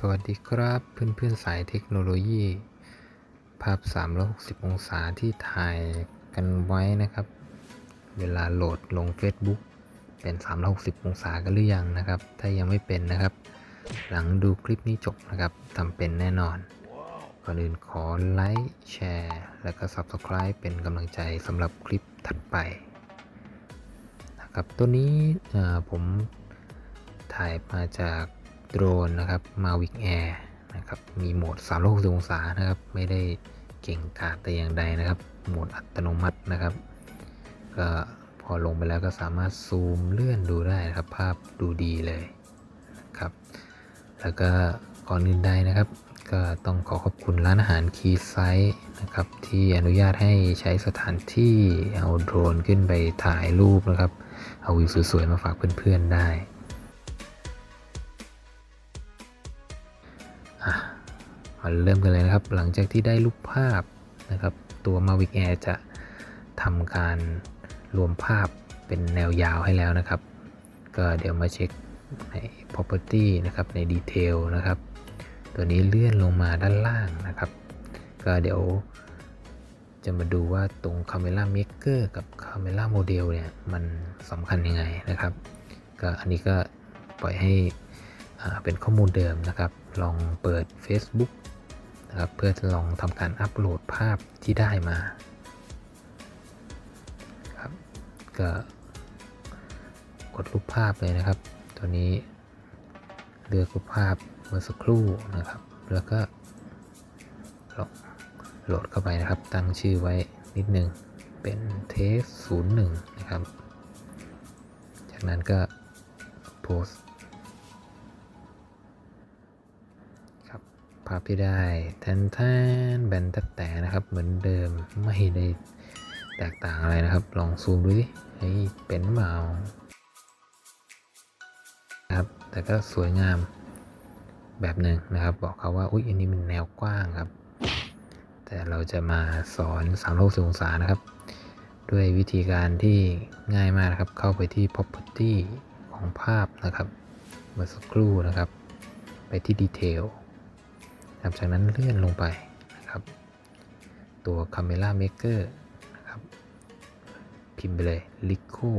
สวัสดีครับเพื่อนๆสายเทคโนโลยี ภาพ 360 องศาที่ถ่ายกันไว้นะครับ เวลาโหลดลง Facebook เป็น 360 องศากันหรือยังนะครับ ถ้ายังไม่เป็นนะครับ หลังดูคลิปนี้จบนะครับทำเป็นแน่นอน ก่อนอื่นขอไลค์แชร์ และก็ Subscribe เป็นกำลังใจสำหรับคลิปถัดไปนะครับตัวนี้ผมถ่ายมาจาก โดรนนะครับ Mavic Air นะครับมีโหมด 360 องศานะครับ ไม่ได้เก่งกาจแต่อย่างใดนะครับ โหมดอัตโนมัตินะครับ ก็พอลงไปแล้วก็สามารถซูมเลื่อนดูได้นะครับ ภาพดูดีเลยนะครับ แล้วก็ก่อนอื่นใดนะครับ ก็ต้องขอขอบคุณร้านอาหารคีไซส์นะครับ ที่อนุญาตให้ใช้สถานที่เอาโดรนขึ้นไปถ่ายรูปนะครับ เอาวิวสวยๆมาฝากเพื่อนๆได้ มาเริ่มกันเลยนะครับ หลังจากที่ได้รูปภาพนะครับ ตัว Mavic Air จะทำการรวมภาพเป็นแนวยาวให้แล้วนะครับ ก็เดี๋ยวมาเช็คใน property นะครับใน detail นะครับ ตัวนี้เลื่อนลงมาด้านล่างนะครับ ก็เดี๋ยวจะมาดูว่าตรง Camera Maker กับ Camera Model เนี่ยมันสำคัญยังไงนะครับ ก็อันนี้ก็ปล่อยให้เป็นข้อมูลเดิมนะครับ ลองเปิด Facebook นะครับ เพื่อจะลองทำการอัปโหลดภาพที่ได้มาครับก็กดรูปภาพเลยนะครับ ตัวนี้เลือกรูปภาพเมื่อสักครู่นะครับ แล้วก็ลองโหลดเข้าไปนะครับ ตั้งชื่อไว้นิดนึงเป็นเทส01 นะครับ จากนั้นก็โพส ภาพที่ได้แทนแทนแบนแตแต่นะครับ เหมือนเดิมไม่ได้แตกต่างอะไรนะครับ ลองซูมดูสิให้เป็นเปล่าครับแต่ก็สวยงามแบบหนึ่งนะครับ บอกเขาว่าอุ๊ยอันนี้มันแนวกว้างครับ แต่เราจะมาสอน360องศานะครับ ด้วยวิธีการที่ง่ายมากนะครับ เข้าไปที่ property ของภาพนะครับเมื่อสักครู่นะครับ ไปที่ detail นะครับจากนั้นเลื่อนลงไปนะครับ ตัว camera maker นะครับ พิมพ์ไปเลย lico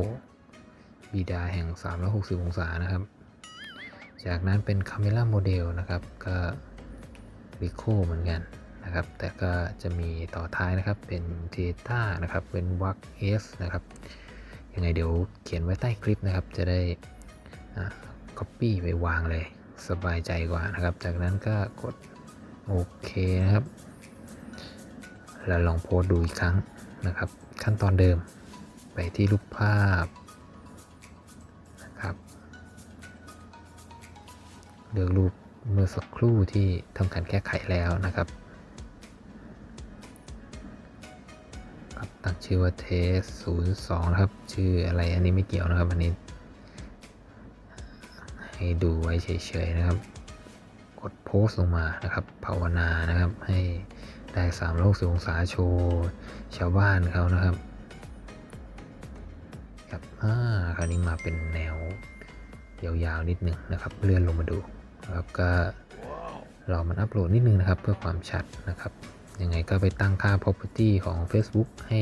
บิดาแห่ง 360 องศานะครับ จากนั้นเป็น camera model นะครับ ก็ lico เหมือนกันนะครับ แต่ก็จะมีต่อท้ายนะครับเป็น theta นะครับ เป็น watt s นะครับ ยังไงเดี๋ยวเขียนไว้ใต้คลิปนะครับ จะได้อ่า copy ไปวางเลยสบายใจกว่านะครับ จากนั้นก็กด โอเคนะครับ แล้วลองโพสดูอีกครั้งนะครับ ขั้นตอนเดิมไปที่รูปภาพนะครับเลือกรูปเมื่อสักครู่ที่ทำการแก้ไขแล้วนะครับครับตั้งชื่อว่าเทส02นะครับ ชื่ออะไรอันนี้ไม่เกี่ยวนะครับ อันนี้ ให้ดูไว้เฉยๆนะครับ กดโพสต์ลงมานะครับ ภาวนานะครับ ให้ได้3 6 0องศาโชว์ชาวบ้านเขานะครับครับอ่าคราวนี้มาเป็นแนวยาวๆนิดหนึ่งนะครับ เลื่อนลงมาดูนะครับก็รอมันอัปโหลดนิดนึงนะครับ เพื่อความชัดนะครับ ยังไงก็ไปตั้งค่า property ของ Facebook ให้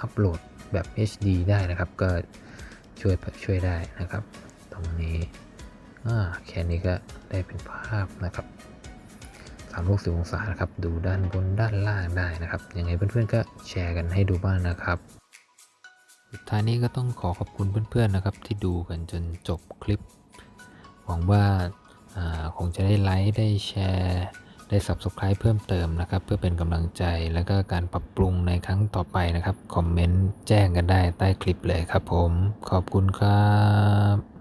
อัปโหลดแบบ HD ได้นะครับ ก็ช่วยช่วยได้นะครับ แค่นี้ก็ได้เป็นภาพนะครับ360องศานะครับ ดูด้านบนด้านล่างได้นะครับ ยังไงเพื่อนๆก็แชร์กันให้ดูบ้างนะครับสุดท้ายนี้ก็ต้องขอขอบคุณเพื่อนๆนะครับ ที่ดูกันจนจบคลิป หวังว่าคงจะได้ไลค์ได้แชร์ได้ Subscribe เพิ่มเติมนะครับ เพื่อเป็นกำลังใจแล้วก็การปรับปรุงในครั้งต่อไปนะครับ คอมเมนต์แจ้งกันได้ใต้คลิปเลยครับผม ขอบคุณครับ